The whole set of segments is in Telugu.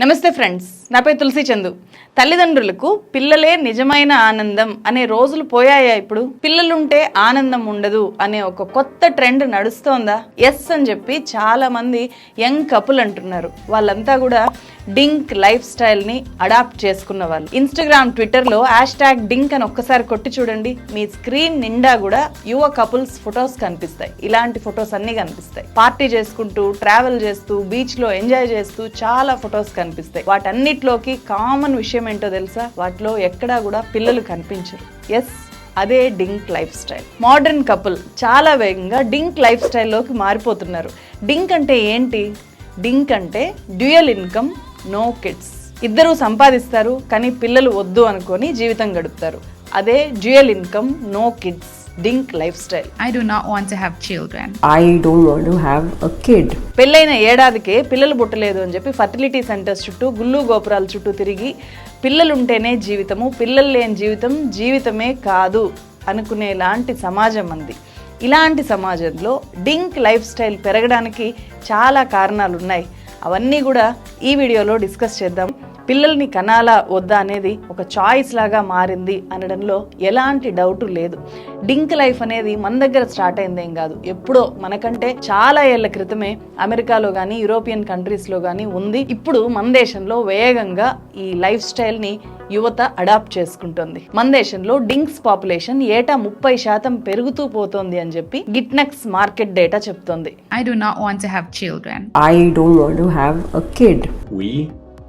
నమస్తే ఫ్రెండ్స్ నా పేరు తులసి చందు. తల్లిదండ్రులకు పిల్లలే నిజమైన ఆనందం అనే రోజులు పోయాయా ఇప్పుడు? పిల్లలుంటే ఆనందం ఉండదు అనే ఒక కొత్త ట్రెండ్ నడుస్తోందా? ఎస్ అని చెప్పి చాలా మంది యంగ్ కపుల్ అంటున్నారు. వాళ్ళంతా కూడా డింక్ లైఫ్ స్టైల్ని అడాప్ట్ చేసుకున్న వాళ్ళు. ఇన్స్టాగ్రామ్ ట్విట్టర్లో హ్యాష్ ట్యాగ్ డింక్ అని ఒక్కసారి కొట్టి చూడండి. మీ స్క్రీన్ నిండా కూడా యువ కపుల్స్ ఫొటోస్ కనిపిస్తాయి. ఇలాంటి ఫొటోస్ అన్ని కనిపిస్తాయి. పార్టీ చేసుకుంటూ ట్రావెల్ చేస్తూ బీచ్లో ఎంజాయ్ చేస్తూ చాలా ఫొటోస్ కనిపిస్తాయి. వాటన్నిటిలోకి కామన్ విషయం ఏంటో తెలుసా? వాటిలో ఎక్కడా కూడా పిల్లలు కనిపించరు. ఎస్ అదే DINK life style. Modern couple చాలా వేగంగా డింక్ లైఫ్ స్టైల్లోకి మారిపోతున్నారు. డింక్ అంటే ఏంటి? డింక్ అంటే డ్యూయల్ ఇన్కమ్ నో కిడ్స్. ఇద్దరు సంపాదిస్తారు కానీ పిల్లలు వద్దు అనుకొని జీవితం గడుపుతారు. అదే dual income no kids DINK lifestyle. I do not want to have children. I don't want to have a kid. పెళ్ళైన ఏడాదికే పిల్లలు పుట్టలేదు అని చెప్పి ఫర్టిలిటీ సెంటర్స్ చుట్టూ గుళ్ళు గోపురాల చుట్టూ తిరిగి పిల్లలుంటేనే జీవితము పిల్లలు లేని జీవితం జీవితమే కాదు అనుకునేలాంటి సమాజం అంది. ఇలాంటి సమాజంలో డింక్ లైఫ్ స్టైల్ పెరగడానికి చాలా కారణాలు ఉన్నాయి అవన్నీ కూడా ఈ వీడియోలో డిస్కస్ చేద్దాం. పిల్లల్ని కనాలా వద్దా అనేది ఒక చాయిస్ లాగా మారింది అనడంలో ఎలాంటి డౌట్ లేదు. డింక్ లైఫ్ అనేది మన దగ్గర స్టార్ట్ అయిందేం కాదు. ఎప్పుడో మనకంటే చాలా ఏళ్ళ క్రితమే అమెరికాలో కానీ యూరోపియన్ కంట్రీస్లో కానీ ఉంది. ఇప్పుడు మన దేశంలో వేగంగా ఈ లైఫ్ స్టైల్ని యువత అడాప్ట్ చేసుకుంటుంది మన దేశంలో డింక్స్ పాపులేషన్ ఏటా ముప్పై శాతం పెరుగుతూ పోతోంది అని చెప్పి గిట్నక్స్ మార్కెట్ డేటా చెప్తోంది I do not want to have children. I don't want to have a kid. We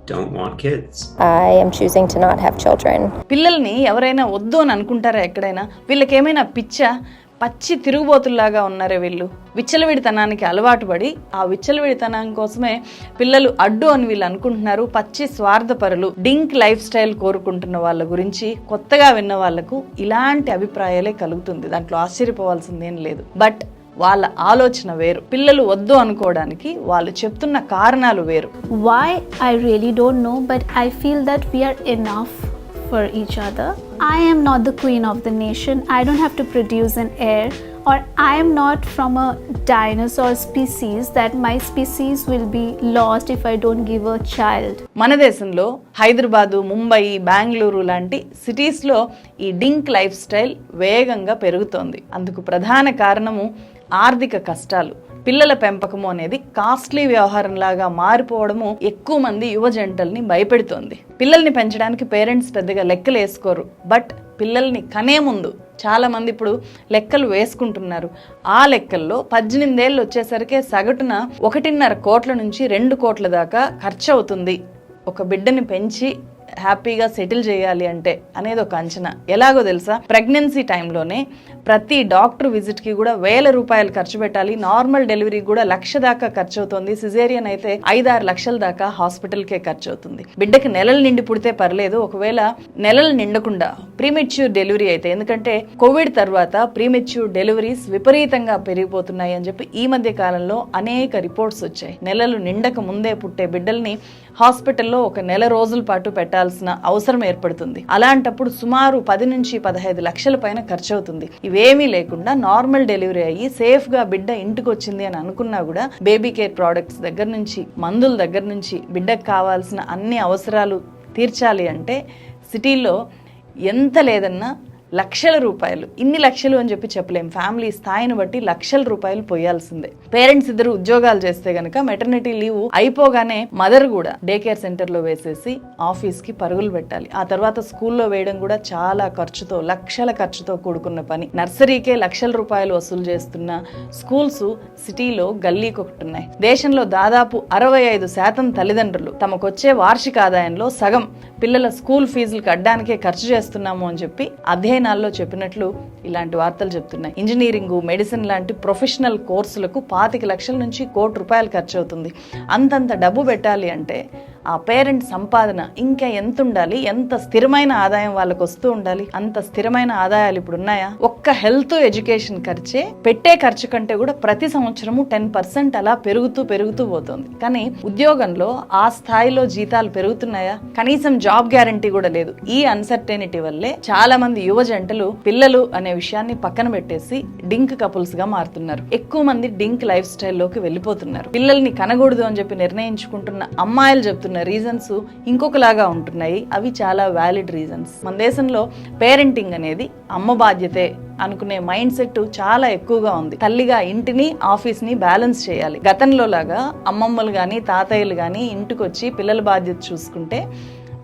don't want kids. I am choosing to not have children. పిల్లల్ని ఎవరైనా వద్దు అని అనుకుంటారా ఎక్కడైనా వీళ్ళకి ఏమైనా పిచ్చ పచ్చి తిరుగుబోతుల్లాగా ఉన్నారే వీళ్ళు. విచ్చలవిడితనానికి అలవాటు పడి ఆ విచ్చలవిడితనం కోసమే పిల్లలు అడ్డు అని వీళ్ళు అనుకుంటున్నారు. పచ్చి స్వార్థపరులు డింక్ లైఫ్ స్టైల్ కోరుకుంటున్న వాళ్ళ గురించి కొత్తగా విన్న వాళ్ళకు ఇలాంటి అభిప్రాయాలే కలుగుతుంది. దాంట్లో ఆశ్చర్యపోవాల్సిందేం లేదు. బట్ వాళ్ళ ఆలోచన వేరు. పిల్లలు వద్దు అనుకోవడానికి వాళ్ళు చెప్తున్న కారణాలు వేరు. Why I really don't know but I feel that we're N enough. For each other. I am not the queen of the nation. I don't have to produce an heir, or I am not from a dinosaur species that my species will be lost if I don't give a child. మన దేశంలో హైదరాబాదు ముంబై బెంగళూరు లాంటి సిటీస్లో ఈ డింక్ లైఫ్ స్టైల్ వేగంగా పెరుగుతోంది అందుకు ప్రధాన కారణము ఆర్థిక కష్టాలు పిల్లల పెంపకము అనేది కాస్ట్లీ వ్యవహారంలాగా మారిపోవడము ఎక్కువ మంది యువ జంటల్ని భయపెడుతోంది. పిల్లల్ని పెంచడానికి పేరెంట్స్ పెద్దగా లెక్కలు వేసుకోరు. బట్ పిల్లల్ని కనే ముందు చాలా మంది ఇప్పుడు లెక్కలు వేసుకుంటున్నారు. ఆ లెక్కల్లో పద్దెనిమిదేళ్ళు వచ్చేసరికి సగటున ఒకటిన్నర కోట్ల నుంచి రెండు కోట్ల దాకా ఖర్చు అవుతుంది. ఒక బిడ్డని పెంచి హ్యాపీగా సెటిల్ చేయాలి అంటే అనేది ఒక అంచనా. ఎలాగో తెలుసా? ప్రెగ్నెన్సీ టైంలోనే ప్రతి డాక్టర్ విజిట్కి కూడా వేల రూపాయలు ఖర్చు పెట్టాలి. నార్మల్ డెలివరీ కూడా లక్ష దాకా ఖర్చు అవుతుంది సిజేరియన్ అయితే ఐదారు లక్షల దాకా హాస్పిటల్కే ఖర్చు అవుతుంది బిడ్డకి నెలలు నిండి పుడితే పర్లేదు. ఒకవేళ నెలలు నిండకుండా ప్రీమెచ్యూర్ డెలివరీ అయితే ఎందుకంటే కోవిడ్ తర్వాత ప్రీమెచ్యూర్ డెలివరీస్ విపరీతంగా పెరిగిపోతున్నాయి అని చెప్పి ఈ మధ్య కాలంలో అనేక రిపోర్ట్స్ వచ్చాయి. నెలలు నిండక ముందే పుట్టే బిడ్డల్ని హాస్పిటల్లో ఒక నెల రోజుల పాటు పెట్టాల్సిన అవసరం ఏర్పడుతుంది. అలాంటప్పుడు సుమారు పది నుంచి పదహైదు లక్షల పైన ఖర్చు అవుతుంది ఇవేమీ లేకుండా నార్మల్ డెలివరీ అయ్యి సేఫ్గా బిడ్డ ఇంటికి వచ్చింది అని అనుకున్నా కూడా బేబీ కేర్ ప్రోడక్ట్స్ దగ్గర నుంచి మందుల దగ్గర నుంచి బిడ్డకు కావాల్సిన అన్ని అవసరాలు తీర్చాలి అంటే సిటీలో ఎంత లేదన్నా లక్షల రూపాయలు. ఇన్ని లక్షలు అని చెప్పి చెప్పలేం. ఫ్యామిలీ స్థాయిని బట్టి లక్షల రూపాయలు పోయాల్సిందే. పేరెంట్స్ ఇద్దరు ఉద్యోగాలు చేస్తే గనక మెటర్నిటీ లీవ్ అయిపోగానే మదర్ కూడా డే కేర్ సెంటర్లో వేసేసి ఆఫీస్కి పరుగులు పెట్టాలి. ఆ తర్వాత స్కూల్లో వేయడం కూడా చాలా ఖర్చుతో లక్షల ఖర్చుతో కూడుకున్న పని. నర్సరీకే లక్షల రూపాయలు వసూలు చేస్తున్న స్కూల్స్ సిటీలో గల్లీకి ఒకటి ఉన్నాయి దేశంలో దాదాపు అరవై ఐదు శాతం తల్లిదండ్రులు తమకొచ్చే వార్షిక ఆదాయంలో సగం పిల్లల స్కూల్ ఫీజులు కట్టడానికే ఖర్చు చేస్తున్నాము అని చెప్పి అధ్యయనాల్లో చెప్పినట్లు ఇలాంటి వార్తలు చెప్తున్నాయి. ఇంజనీరింగ్ మెడిసిన్ లాంటి ప్రొఫెషనల్ కోర్సులకు పాతిక లక్షల నుంచి కోటి రూపాయలు ఖర్చు అవుతుంది. అంతంత డబ్బు పెట్టాలి అంటే ఆ పేరెంట్ సంపాదన ఇంకా ఎంత ఉండాలి? ఎంత స్థిరమైన ఆదాయం వాళ్ళకు వస్తూ ఉండాలి? అంత స్థిరమైన ఆదాయాలు ఇప్పుడు ఉన్నాయా? ఒక్క హెల్త్ ఎడ్యుకేషన్ ఖర్చే పెట్టే ఖర్చు కంటే కూడా ప్రతి సంవత్సరము టెన్ పర్సెంట్ అలా పెరుగుతూ పెరుగుతూ పోతుంది. కానీ ఉద్యోగంలో ఆ స్థాయిలో జీతాలు పెరుగుతున్నాయా? కనీసం జాబ్ గ్యారంటీ కూడా లేదు. ఈ అన్సర్టెనిటీ వల్లే చాలా మంది యువ జంటలు పిల్లలు అనే విషయాన్ని పక్కన పెట్టేసి డింక్ కపుల్స్గా మారుతున్నారు. ఎక్కువ మంది డింక్ లైఫ్ స్టైల్లోకి వెళ్ళిపోతున్నారు. పిల్లల్ని కనకూడదు అని చెప్పి నిర్ణయించుకుంటున్న అమ్మాయిలు చెప్తున్న రీజన్స్ ఇంకొకలాగా ఉంటున్నాయి. అవి చాలా వ్యాలిడ్ రీజన్స్ మన దేశంలో పేరెంటింగ్ అనేది అమ్మ బాధ్యతే అనుకునే మైండ్ సెట్ చాలా ఎక్కువగా ఉంది. తల్లిగా ఇంటిని ఆఫీస్ని బ్యాలెన్స్ చేయాలి. గతంలో లాగా అమ్మమ్మలు కానీ తాతయ్యలు కానీ ఇంటికి వచ్చి పిల్లల బాధ్యత చూసుకుంటే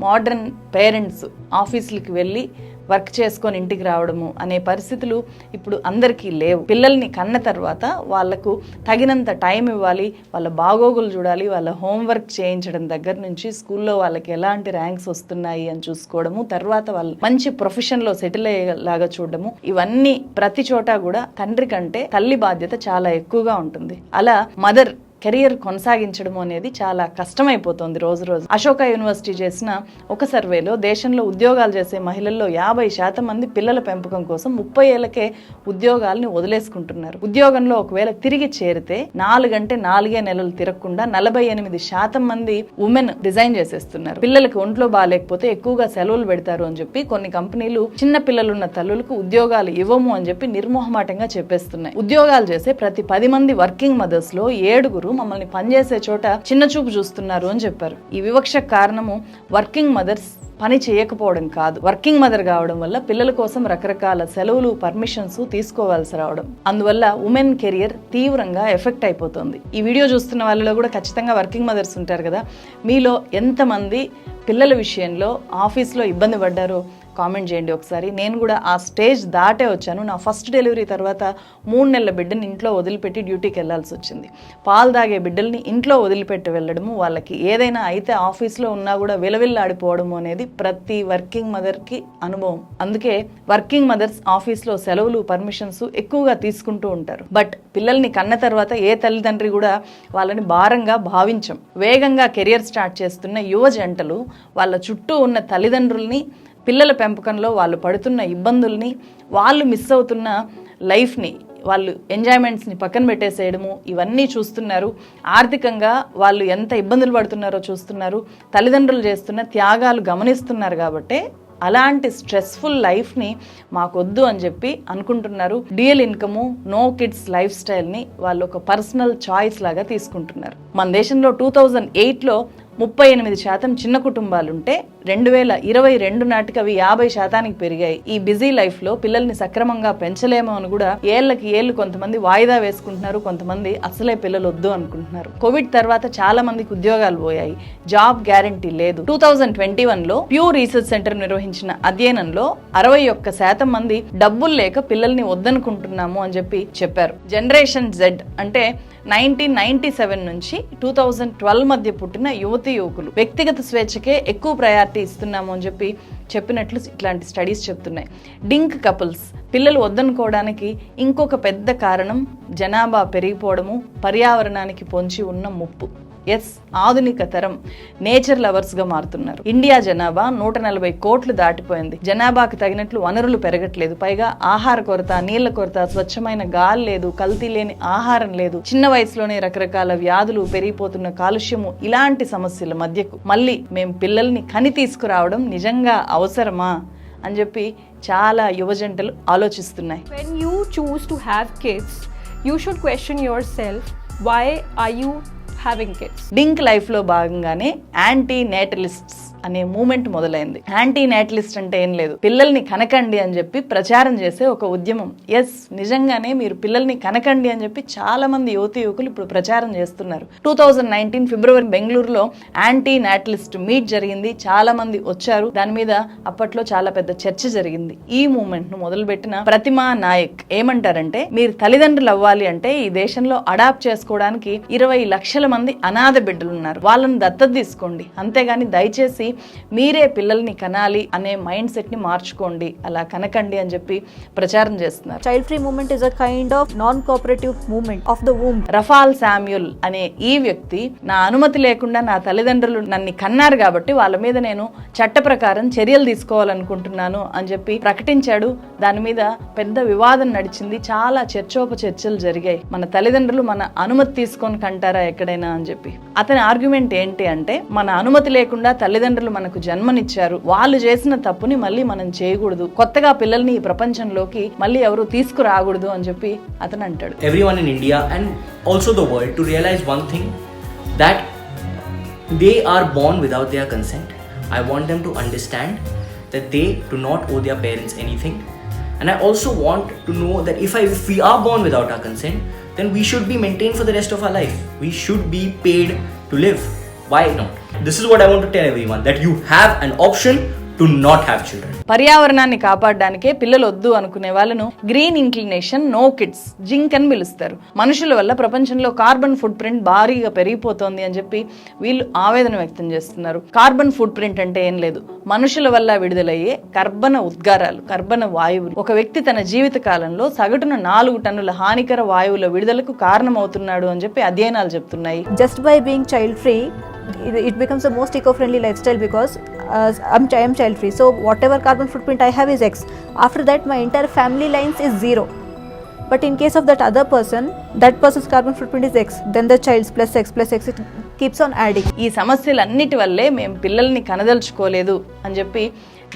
మోడర్న్ పేరెంట్స్ ఆఫీసులకి వెళ్ళి వర్క్ చేసుకొని ఇంటికి రావడము అనే పరిస్థితులు ఇప్పుడు అందరికీ లేవు. పిల్లల్ని కన్న తర్వాత వాళ్ళకు తగినంత టైం ఇవ్వాలి వాళ్ళ బాగోగులు చూడాలి వాళ్ళ హోంవర్క్ చేయించడం దగ్గర నుంచి స్కూల్లో వాళ్ళకి ఎలాంటి ర్యాంక్స్ వస్తున్నాయి అని చూసుకోవడము తర్వాత వాళ్ళు మంచి ప్రొఫెషన్లో సెటిల్ అయ్యేలాగా చూడడము ఇవన్నీ ప్రతి చోట కూడా తండ్రి కంటే తల్లి బాధ్యత చాలా ఎక్కువగా ఉంటుంది. అలా మదర్ కెరియర్ కొనసాగించడం అనేది చాలా కష్టమైపోతుంది రోజు రోజు. అశోక యూనివర్సిటీ చేసిన ఒక సర్వేలో దేశంలో ఉద్యోగాలు చేసే మహిళల్లో యాభై శాతం మంది పిల్లల పెంపకం కోసం ముప్పై ఏళ్ళకే ఉద్యోగాల్ని వదిలేసుకుంటున్నారు. ఉద్యోగంలో ఒకవేళ తిరిగి చేరితే నాలుగంటే నాలుగే నెలలు తిరగకుండా నలభై ఎనిమిది శాతం మంది ఉమెన్ డిజైన్ చేసేస్తున్నారు. పిల్లలకి ఒంట్లో బాగాలేకపోతే ఎక్కువగా సెలవులు పెడతారు అని చెప్పి కొన్ని కంపెనీలు చిన్న పిల్లలున్న తల్లులకు ఉద్యోగాలు ఇవ్వము అని చెప్పి నిర్మోహమాటంగా చెప్పేస్తున్నాయి. ఉద్యోగాలు చేసే ప్రతి పది మంది వర్కింగ్ మదర్స్లో ఏడుగురు మమ్మల్ని పనిచేసే చోట చిన్న చూపు చూస్తున్నారు అని చెప్పారు. ఈ వివక్ష కారణము వర్కింగ్ మదర్స్ పని చేయకపోవడం కాదు. వర్కింగ్ మదర్ కావడం వల్ల పిల్లల కోసం రకరకాల సెలవులు పర్మిషన్స్ తీసుకోవాల్సి రావడం. అందువల్ల ఉమెన్ కెరియర్ తీవ్రంగా ఎఫెక్ట్ అయిపోతుంది. ఈ వీడియో చూస్తున్న వాళ్ళలో కూడా ఖచ్చితంగా వర్కింగ్ మదర్స్ ఉంటారు కదా. మీలో ఎంతమంది పిల్లల విషయంలో ఆఫీస్లో ఇబ్బంది పడ్డారో కామెంట్ చేయండి ఒకసారి. నేను కూడా ఆ స్టేజ్ దాటే వచ్చాను. నా ఫస్ట్ డెలివరీ తర్వాత మూడు నెలల బిడ్డని ఇంట్లో వదిలిపెట్టి డ్యూటీకి వెళ్ళాల్సి వచ్చింది. పాలు తాగే బిడ్డల్ని ఇంట్లో వదిలిపెట్టి వెళ్ళడము వాళ్ళకి ఏదైనా అయితే ఆఫీస్లో ఉన్నా కూడా విలవిల్లాడిపోవడము అనేది ప్రతి వర్కింగ్ మదర్కి అనుభవం. అందుకే వర్కింగ్ మదర్స్ ఆఫీస్లో సెలవులు పర్మిషన్స్ ఎక్కువగా తీసుకుంటూ ఉంటారు. బట్ పిల్లల్ని కన్న తర్వాత ఏ తల్లిదండ్రి కూడా వాళ్ళని భారంగా భావించం. వేగంగా కెరియర్ స్టార్ట్ చేస్తున్న యువ జంటలు వాళ్ళ చుట్టూ ఉన్న తల్లిదండ్రుల్ని పిల్లల పెంపకంలో వాళ్ళు పడుతున్న ఇబ్బందుల్ని వాళ్ళు మిస్ అవుతున్న లైఫ్ని వాళ్ళు ఎంజాయ్మెంట్స్ని పక్కన పెట్టేసేయడము ఇవన్నీ చూస్తున్నారు. ఆర్థికంగా వాళ్ళు ఎంత ఇబ్బందులు పడుతున్నారో చూస్తున్నారు. తల్లిదండ్రులు చేస్తున్న త్యాగాలు గమనిస్తున్నారు కాబట్టే అలాంటి స్ట్రెస్ఫుల్ లైఫ్ని మాకొద్దు అని చెప్పి అనుకుంటున్నారు. Dual income no kids life స్టైల్ని వాళ్ళు ఒక పర్సనల్ చాయిస్ లాగా తీసుకుంటున్నారు. మన దేశంలో టూ థౌజండ్ ఎయిట్లో ముప్పై ఎనిమిది శాతం చిన్న కుటుంబాలుంటే రెండు వేల ఇరవై రెండు నాటికి అవి యాభై శాతానికి పెరిగాయి. ఈ బిజీ లైఫ్లో పిల్లల్ని సక్రమంగా పెంచలేమో అని కూడా ఏళ్ళకి ఏళ్ళు కొంతమంది వాయిదా వేసుకుంటున్నారు కొంతమంది అసలే పిల్లలు వద్దు అనుకుంటున్నారు. కోవిడ్ తర్వాత చాలా మందికి ఉద్యోగాలు పోయాయి. జాబ్ గ్యారంటీ లేదు. టూ థౌజండ్ ట్వంటీ వన్లో ప్యూ రీసెర్చ్ సెంటర్ నిర్వహించిన అధ్యయనంలో అరవై ఒక్క శాతం మంది డబ్బులు లేక పిల్లల్ని వద్దనుకుంటున్నాము అని చెప్పి చెప్పారు. జనరేషన్ జెడ్ అంటే నైన్టీన్ నైన్టీ సెవెన్ నుంచి టూ థౌజండ్ ట్వెల్వ్ మధ్య పుట్టిన యువతి యువకులు. వ్యక్తిగత స్వేచ్ఛకే ఎక్కువ ప్రయారిటీ ఇస్తున్నాము అని చెప్పి చెప్పినట్లు ఇట్లాంటి స్టడీస్ చెప్తున్నాయి. డింక్ కపుల్స్ పిల్లలు వద్దనుకోవడానికి ఇంకొక పెద్ద కారణం జనాభా పెరిగిపోవడము పర్యావరణానికి పొంచి ఉన్న ముప్పు. ఎస్ ఆధునిక తరం నేచర్ లవర్స్గా మారుతున్నారు. ఇండియా జనాభా నూట నలభై కోట్లు దాటిపోయింది. జనాభాకు తగినట్లు వనరులు పెరగట్లేదు. పైగా ఆహార కొరత నీళ్ళ కొరత స్వచ్ఛమైన గాలి లేదు కల్తీ లేని ఆహారం లేదు. చిన్న వయసులోనే రకరకాల వ్యాధులు పెరిగిపోతున్న కాలుష్యము ఇలాంటి సమస్యల మధ్యకు. మళ్ళీ మేము పిల్లల్ని కని తీసుకురావడం నిజంగా అవసరమా? అని చెప్పి చాలా యువజంటలు ఆలోచిస్తున్నాయి. When you choose to have kids you should question yourself why are you having kids DINK లైఫ్లో భాగంగానే యాంటీ నేటలిస్ట్స్ అనే మూమెంట్ మొదలైంది. యాంటీ నేటలిస్ట్ అంటే ఏం లేదు. పిల్లల్ని కనకండి అని చెప్పి ప్రచారం చేసే ఒక ఉద్యమం. ఎస్ నిజంగానే మీరు పిల్లల్ని కనకండి అని చెప్పి చాలా మంది యువతి యువకులు ఇప్పుడు ప్రచారం చేస్తున్నారు. టూ థౌజండ్ నైన్టీన్ ఫిబ్రవరి బెంగళూరులో యాంటీ నేటలిస్ట్ మీట్ జరిగింది. చాలా మంది వచ్చారు. దాని మీద అప్పట్లో చాలా పెద్ద చర్చ జరిగింది. ఈ మూమెంట్ను మొదలుపెట్టిన ప్రతిమా నాయక్ ఏమంటారంటే మీరు తల్లిదండ్రులు అవ్వాలి అంటే ఈ దేశంలో అడాప్ట్ చేసుకోవడానికి ఇరవై లక్షల మంది అనాథ బిడ్డలు ఉన్నారు. వాళ్ళని దత్తత తీసుకోండి. అంతేగాని దయచేసి మీరే పిల్లల్ని కనాలి అనే మైండ్ సెట్ని మార్చుకోండి. అలా కనకండి అని చెప్పి ప్రచారం చేస్తున్నారు. Child free movement is a kind of non cooperative movement of the womb. Raphael Samuel అనే ఈ వ్యక్తి నా అనుమతి లేకుండా నా తల్లిదండ్రులు నన్ను కన్నారు కాబట్టి వాళ్ళ మీద నేను చట్ట ప్రకారం చర్యలు తీసుకోవాలనుకుంటున్నాను అని చెప్పి ప్రకటించాడు. దాని మీద పెద్ద వివాదం నడిచింది. చాలా చర్చోపచర్చలు జరిగాయి. మన తల్లిదండ్రులు మన అనుమతి తీసుకొని కంటారా ఎక్కడైనా? ఏమైనా అని చెప్పి. అతని ఆర్గ్యుమెంట్ ఏంటి అంటే మన అనుమతి లేకుండా తల్లిదండ్రులు మనకు జన్మనిచ్చారు. వాళ్ళు చేసిన తప్పుని మళ్ళీ మనం చేయకూడదు. కొత్తగా పిల్లల్ని ఈ ప్రపంచంలోకి మళ్ళీ ఎవరు తీసుకురాకూడదు అని చెప్పి అతను అంటాడు. Everyone India and also one thing they are born without their consent I want them to understand that they do not owe their parents anything And I also want to know that if, I, if we are born without our consent, then we should be maintained for the rest of our life. We should be paid to live. Why not? This is what I want to tell everyone that you have an option to not have children. పర్యావరణాన్ని కాపాడడానికే పిల్లలు వద్దు అనుకునే వాళ్ళను green inclination no kids GINK అని పిలుస్తారు. మనుషుల వల్ల ప్రపంచంలో కార్బన్ ఫుట్ ప్రింట్ భారీగా పెరిగిపోతోంది అని చెప్పి వీళ్ళు ఆవేదన వ్యక్తం చేస్తున్నారు. కార్బన్ ఫుట్ ప్రింట్ అంటే ఏం లేదు. మనుషుల వల్ల విడుదలయ్యే కర్బన ఉద్గారాలు కర్బన వాయువులు. ఒక వ్యక్తి తన జీవిత కాలంలో సగటున నాలుగు టన్నుల హానికర వాయువుల విడుదలకు కారణమవుతున్నాడు అని చెప్పి అధ్యయనాలు చెప్తున్నాయి. Just by being child free, it, it becomes the most eco friendly lifestyle because uh, I'm, I am child free. So, whatever carbon footprint I have is X. After that, my entire family lines is zero. But in case of that other person, that person's carbon footprint is X. Then the child's plus X plus X, it keeps on adding. ఈ సమస్యలన్నిటి వల్లే మేము పిల్లల్ని కనదలుచుకోలేదు అని చెప్పి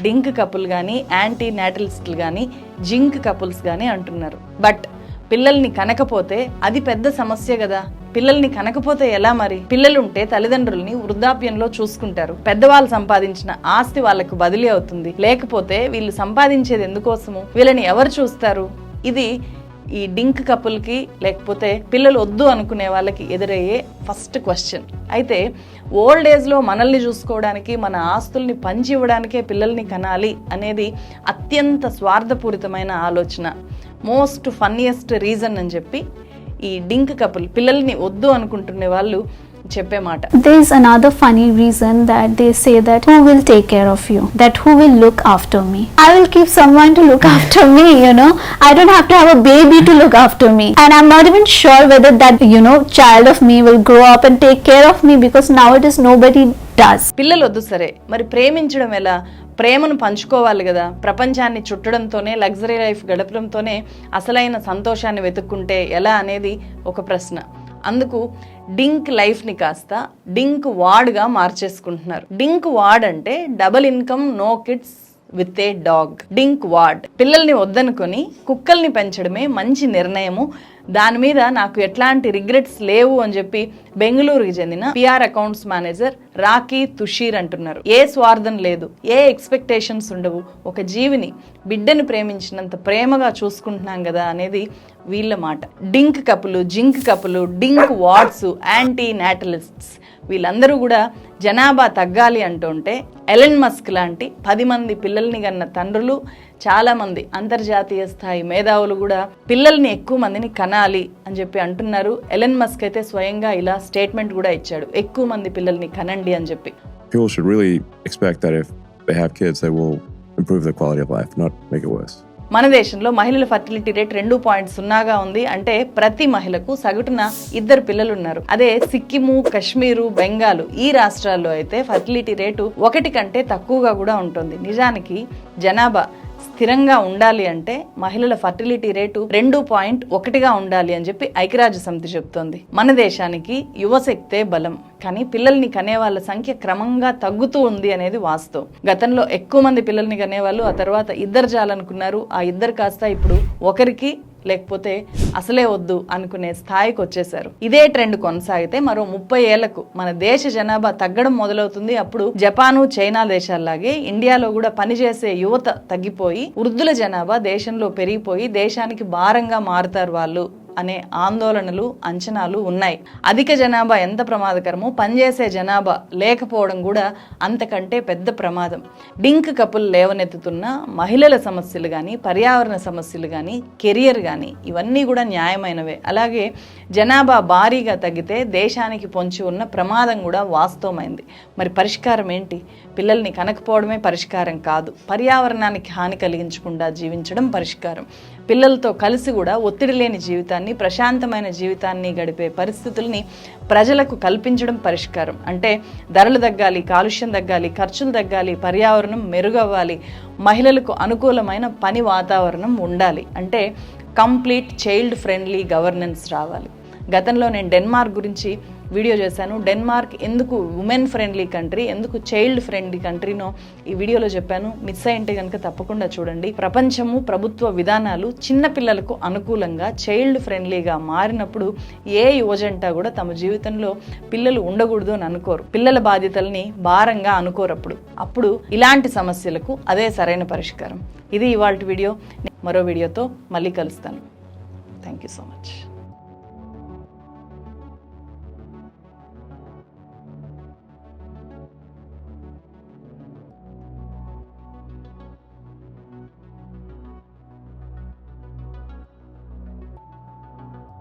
డింక్ కపుల్ కానీ యాంటీ నాటలిస్టులు కానీ జింక్ కపుల్స్ కానీ అంటున్నారు బట్ పిల్లల్ని కనకపోతే అది పెద్ద సమస్య కదా పిల్లల్ని కనకపోతే ఎలా మరి? పిల్లలుంటే తల్లిదండ్రుల్ని వృద్ధాప్యంలో చూసుకుంటారు. పెద్దవాళ్ళు సంపాదించిన ఆస్తి వాళ్ళకు బదిలీ అవుతుంది. లేకపోతే వీళ్ళు సంపాదించేది ఎందుకోసము? వీళ్ళని ఎవరు చూస్తారు? ఇది ఈ డింక్ కపుల్కి లేకపోతే పిల్లలు వద్దు అనుకునే వాళ్ళకి ఎదురయ్యే ఫస్ట్ క్వశ్చన్. అయితే ఓల్డ్ ఏజ్లో మనల్ని చూసుకోవడానికి మన ఆస్తుల్ని పంచి ఇవ్వడానికే పిల్లల్ని కనాలి అనేది అత్యంత స్వార్థపూరితమైన ఆలోచన. మోస్ట్ ఫన్నీయెస్ట్ రీజన్ అని చెప్పి ఈ డింక్ కపుల్ పిల్లల్ని వద్దు అనుకుంటున్న వాళ్ళు చెప్పే మాట. There is another funny reason that they say that who will take care of you that who will look after me I will keep someone to look after me you know I don't have to have a baby to look after me and I'm not even sure whether that you know child of me will grow up and take care of me because now it is no పిల్లలు వద్దు సరే మరి ప్రేమించడం ఎలా? ప్రేమను పంచుకోవాలి కదా. ప్రపంచాన్ని చుట్టడంతోనే లగ్జరీ లైఫ్ గడపడంతోనే అసలైన సంతోషాన్ని వెతుక్కుంటే ఎలా అనేది ఒక ప్రశ్న. అందుకు డింక్ లైఫ్ని కాస్త డింక్ వార్డ్గా మార్చేసుకుంటున్నారు. డింక్ వార్డ్ అంటే double income no kids with a dog. DINKWAD. పిల్లల్ని వద్దనుకొని కుక్కల్ని పెంచడమే మంచి నిర్ణయము. దాని మీద నాకు ఎట్లాంటి రిగ్రెట్స్ లేవు అని చెప్పి బెంగళూరుకి చెందిన PR accounts manager Rakhi Tushir అంటున్నారు. ఏ స్వార్థం లేదు ఏ ఎక్స్పెక్టేషన్స్ ఉండవు. ఒక జీవిని బిడ్డను ప్రేమించినంత ప్రేమగా చూసుకుంటున్నాం కదా అనేది వీళ్ళ మాట. డింక్ కప్పులు జింక్ కప్పులు డింక్ వార్డ్స్ యాంటీ నాటలిస్ట్స్ వీళ్ళందరూ కూడా జనాభా తగ్గాలి అంటుంటే ఎలెన్ మస్క్ లాంటి పది మంది పిల్లల్ని కన్న తండ్రులు చాలామంది అంతర్జాతీయ స్థాయి మేధావులు కూడా పిల్లల్ని ఎక్కువ మందిని కనాలి అని చెప్పి అంటున్నారు. ఎలెన్ మస్క్ అయితే స్వయంగా ఇలా స్టేట్మెంట్ కూడా ఇచ్చాడు. ఎక్కువ మంది పిల్లల్ని కనండి అని చెప్పి. People should really expect that if they have kids, they will improve their quality of life, not make it worse. మన దేశంలో మహిళల ఫర్టిలిటీ రేట్ రెండు పాయింట్ సున్నాగా ఉంది. అంటే ప్రతి మహిళకు సగటున ఇద్దరు పిల్లలు ఉన్నారు అదే సిక్కిము కశ్మీరు బెంగాలు ఈ రాష్ట్రాల్లో అయితే ఫర్టిలిటీ రేటు ఒకటి కంటే తక్కువగా కూడా ఉంటుంది. నిజానికి జనాభా స్థిరంగా ఉండాలి అంటే మహిళల ఫర్టిలిటీ రేటు రెండు పాయింట్ ఒకటిగా ఉండాలి అని చెప్పి ఐక్యరాజ్య సమితి చెబుతోంది మన దేశానికి యువశక్తే బలం. కానీ పిల్లల్ని కనే వాళ్ళ సంఖ్య క్రమంగా తగ్గుతూ ఉంది అనేది వాస్తవం. గతంలో ఎక్కువ మంది పిల్లల్ని కనేవాళ్ళు ఆ తర్వాత ఇద్దరు చాలనుకున్నారు. ఆ ఇద్దరు కాస్త ఇప్పుడు ఒకరికి లేకపోతే అసలే వద్దు అనుకునే స్థాయికి వచ్చేసారు ఇదే ట్రెండ్ కొనసాగితే మరో ముప్పై ఏళ్ళకు మన దేశ జనాభా తగ్గడం మొదలవుతుంది. అప్పుడు జపాను చైనా దేశాల్లాగే ఇండియాలో కూడా పనిచేసే యువత తగ్గిపోయి వృద్ధుల జనాభా దేశంలో పెరిగిపోయి దేశానికి భారంగా మారుతారు వాళ్ళు. అనే ఆందోళనలు అంచనాలు ఉన్నాయి. అధిక జనాభా ఎంత ప్రమాదకరమో పనిచేసే జనాభా లేకపోవడం కూడా అంతకంటే పెద్ద ప్రమాదం. డింక్ కపుల్ లేవనెత్తుతున్న మహిళల సమస్యలు కానీ పర్యావరణ సమస్యలు కానీ కెరియర్ కానీ ఇవన్నీ కూడా న్యాయమైనవే. అలాగే జనాభా భారీగా తగ్గితే దేశానికి పొంచి ఉన్న ప్రమాదం కూడా వాస్తవమైంది. మరి పరిష్కారం ఏంటి? పిల్లల్ని కనకపోవడమే పరిష్కారం కాదు. పర్యావరణానికి హాని కలిగించకుండా జీవించడం పరిష్కారం. పిల్లలతో కలిసి కూడా ఒత్తిడి లేని జీవితాన్ని ప్రశాంతమైన జీవితాన్ని గడిపే పరిస్థితుల్ని ప్రజలకు కల్పించడం పరిష్కారం. అంటే ధరలు తగ్గాలి కాలుష్యం తగ్గాలి ఖర్చులు తగ్గాలి పర్యావరణం మెరుగవ్వాలి. మహిళలకు అనుకూలమైన పని వాతావరణం ఉండాలి. అంటే కంప్లీట్ చైల్డ్ ఫ్రెండ్లీ గవర్నెన్స్ రావాలి. గతంలో నేను డెన్మార్క్ గురించి వీడియో చేశాను. డెన్మార్క్ ఎందుకు ఉమెన్ ఫ్రెండ్లీ కంట్రీ ఎందుకు చైల్డ్ ఫ్రెండ్లీ కంట్రీనో ఈ వీడియోలో చెప్పాను. మిస్ అయింటే కనుక తప్పకుండా చూడండి. ప్రపంచము ప్రభుత్వ విధానాలు చిన్న పిల్లలకు అనుకూలంగా చైల్డ్ ఫ్రెండ్లీగా మారినప్పుడు ఏ యువజంట కూడా తమ జీవితంలో పిల్లలు ఉండకూడదు అని అనుకోరు. పిల్లల బాధ్యతల్ని భారంగా అనుకోరప్పుడు. అప్పుడు ఇలాంటి సమస్యలకు అదే సరైన పరిష్కారం. ఇది ఇవాళ వీడియో. మరో వీడియోతో మళ్ళీ కలుస్తాను. Thank you so much